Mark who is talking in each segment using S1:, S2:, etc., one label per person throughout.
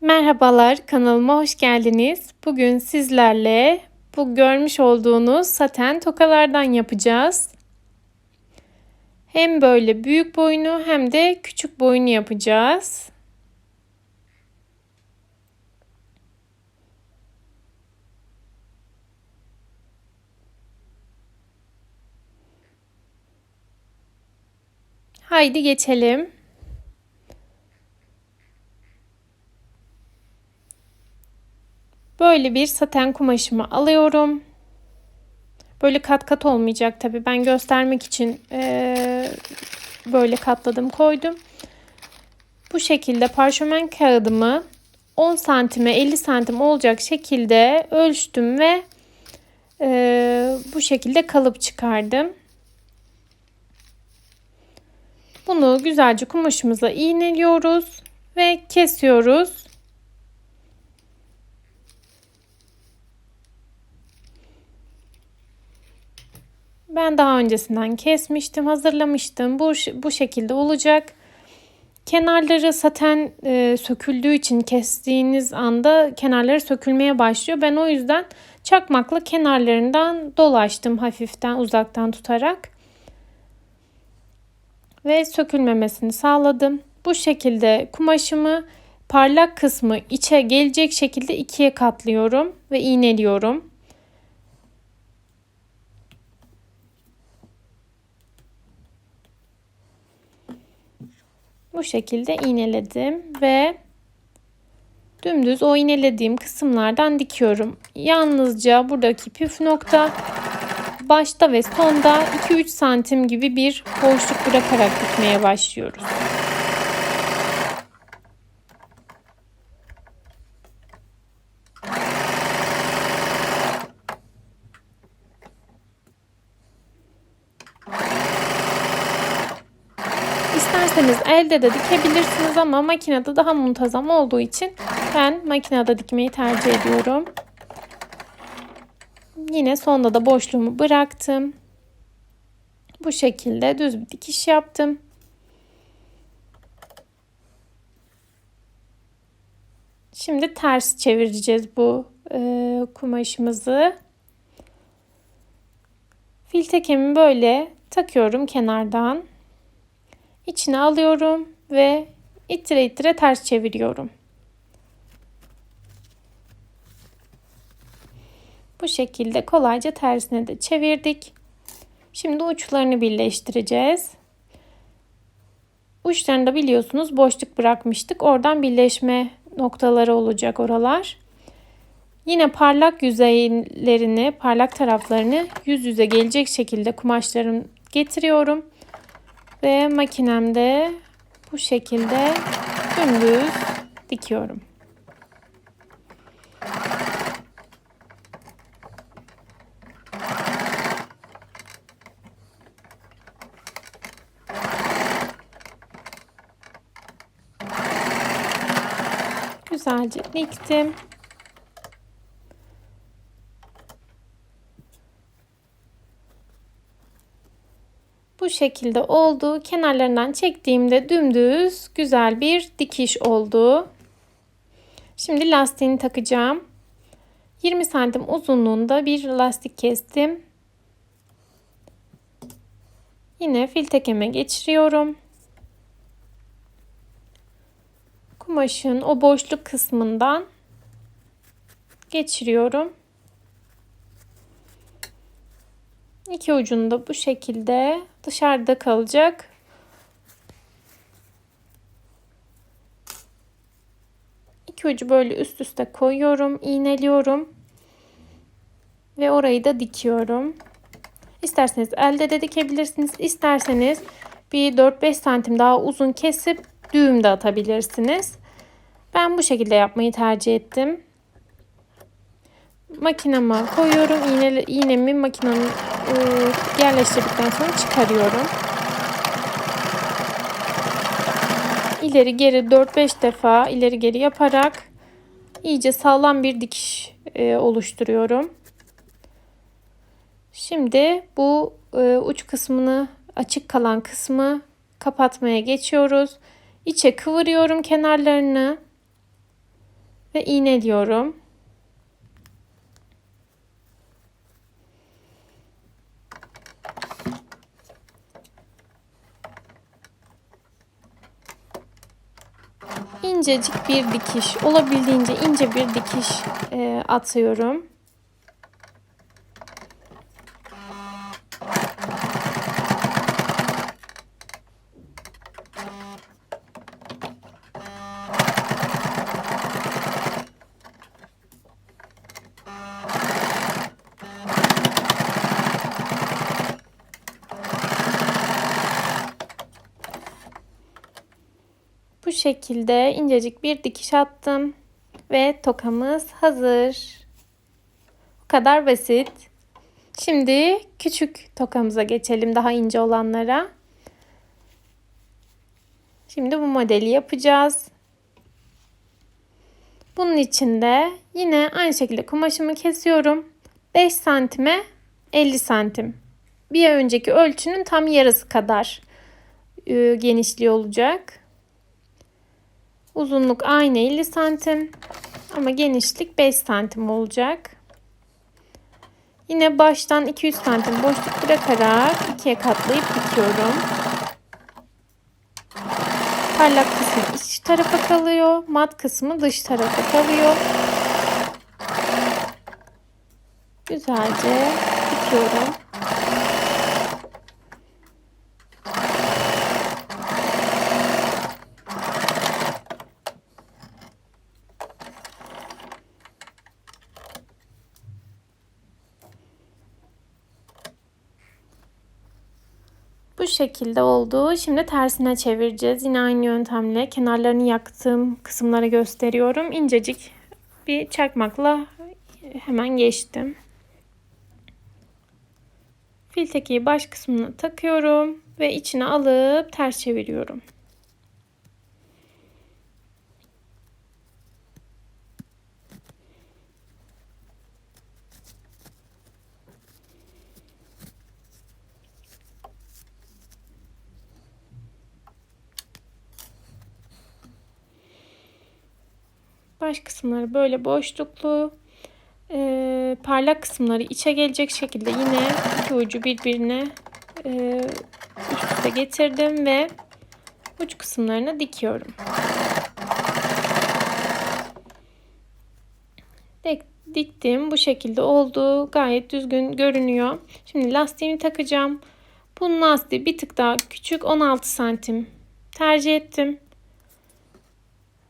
S1: Merhabalar, kanalıma hoş geldiniz. Bugün sizlerle bu görmüş olduğunuz saten tokalardan yapacağız. Hem böyle büyük boyunu hem de küçük boyunu yapacağız. Haydi geçelim. Böyle bir saten kumaşımı alıyorum. Böyle kat kat olmayacak tabi. Ben göstermek için e, böyle katladım koydum. Bu şekilde parşömen kağıdımı 10 santime 50 santim olacak şekilde ölçtüm ve e, bu şekilde kalıp çıkardım. Bunu güzelce kumaşımıza iğneliyoruz ve kesiyoruz. Ben daha öncesinden kesmiştim, hazırlamıştım. Bu, bu şekilde olacak. Kenarları saten e, söküldüğü için kestiğiniz anda kenarları sökülmeye başlıyor. Ben o yüzden çakmakla kenarlarından dolaştım hafiften uzaktan tutarak. Ve sökülmemesini sağladım. Bu şekilde kumaşımı parlak kısmı içe gelecek şekilde ikiye katlıyorum ve iğneliyorum. Bu şekilde iğneledim ve dümdüz o iğnelediğim kısımlardan dikiyorum. Yalnızca buradaki püf nokta başta ve sonda 2-3 santim gibi bir boşluk bırakarak dikmeye başlıyoruz. İsterseniz elde de dikebilirsiniz ama makinede daha muntazam olduğu için ben makinede dikmeyi tercih ediyorum. Yine sonda da boşluğumu bıraktım. Bu şekilde düz bir dikiş yaptım. Şimdi ters çevireceğiz bu e, kumaşımızı. Fil tekemi böyle takıyorum kenardan içine alıyorum ve itire itire ters çeviriyorum. Bu şekilde kolayca tersine de çevirdik. Şimdi uçlarını birleştireceğiz. Uçlarında biliyorsunuz boşluk bırakmıştık. Oradan birleşme noktaları olacak oralar. Yine parlak yüzeylerini, parlak taraflarını yüz yüze gelecek şekilde kumaşlarım getiriyorum. Ve makinemde bu şekilde dümdüz dikiyorum. Güzelce diktim. Bu şekilde oldu. Kenarlarından çektiğimde dümdüz güzel bir dikiş oldu. Şimdi lastiğini takacağım. 20 santim uzunluğunda bir lastik kestim. Yine fil tekeme geçiriyorum. Kumaşın o boşluk kısmından geçiriyorum. İki ucunu da bu şekilde dışarıda kalacak. İki ucu böyle üst üste koyuyorum, iğneliyorum ve orayı da dikiyorum. İsterseniz elde de dikebilirsiniz. İsterseniz bir 4-5 santim daha uzun kesip düğüm de atabilirsiniz. Ben bu şekilde yapmayı tercih ettim. Makinama koyuyorum. İğne, iğnemi makinenin e, yerleştirdikten sonra çıkarıyorum. İleri geri 4-5 defa ileri geri yaparak iyice sağlam bir dikiş e, oluşturuyorum. Şimdi bu e, uç kısmını açık kalan kısmı kapatmaya geçiyoruz. İçe kıvırıyorum kenarlarını. ve iğneliyorum. İncecik bir dikiş, olabildiğince ince bir dikiş e, atıyorum. Şekilde incecik bir dikiş attım ve tokamız hazır. Bu kadar basit. Şimdi küçük tokamıza geçelim daha ince olanlara. Şimdi bu modeli yapacağız. Bunun için de yine aynı şekilde kumaşımı kesiyorum. 5 santime 50 santim. Bir önceki ölçünün tam yarısı kadar e, genişliği olacak. Uzunluk aynı 50 santim ama genişlik 5 santim olacak. Yine baştan 200 santim boşluk bırakarak ikiye katlayıp dikiyorum. Parlak kısmı iç tarafa kalıyor. Mat kısmı dış tarafa kalıyor. Güzelce dikiyorum. Bu şekilde oldu. Şimdi tersine çevireceğiz. Yine aynı yöntemle kenarlarını yaktığım kısımları gösteriyorum. İncecik bir çakmakla hemen geçtim. Fil tekiyi baş kısmına takıyorum ve içine alıp ters çeviriyorum. Baş kısımları böyle boşluklu. E, parlak kısımları içe gelecek şekilde yine iki ucu birbirine e, üst üste getirdim ve uç kısımlarını dikiyorum. Dik, diktim. Bu şekilde oldu. Gayet düzgün görünüyor. Şimdi lastiğimi takacağım. Bunun lastiği bir tık daha küçük 16 santim tercih ettim.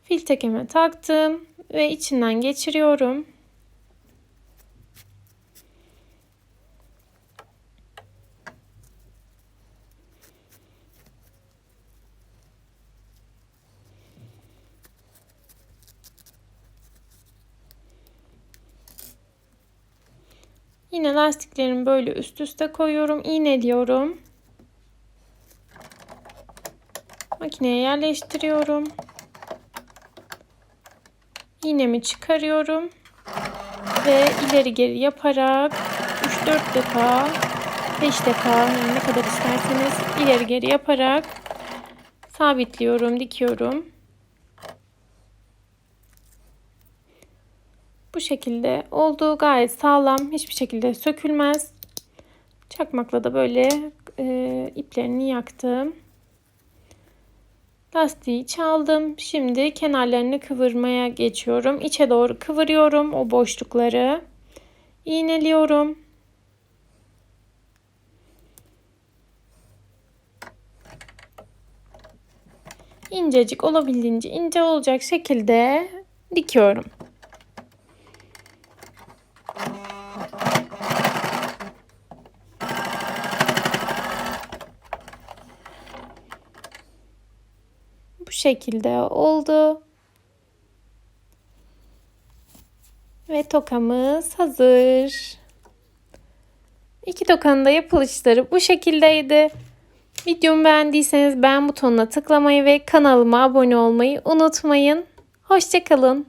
S1: Fil taktım ve içinden geçiriyorum. Yine lastiklerimi böyle üst üste koyuyorum. iğneliyorum. Makineye yerleştiriyorum. İğnemi çıkarıyorum. Ve ileri geri yaparak 3-4 defa 5 defa ne kadar isterseniz ileri geri yaparak sabitliyorum, dikiyorum. Bu şekilde oldu. Gayet sağlam. Hiçbir şekilde sökülmez. Çakmakla da böyle e, iplerini yaktım. Lastiği çaldım. Şimdi kenarlarını kıvırmaya geçiyorum. İçe doğru kıvırıyorum o boşlukları. İğneliyorum. İncecik olabildiğince ince olacak şekilde dikiyorum. Şekilde oldu. Ve tokamız hazır. İki tokanın da yapılışları bu şekildeydi. Videomu beğendiyseniz beğen butonuna tıklamayı ve kanalıma abone olmayı unutmayın. Hoşçakalın.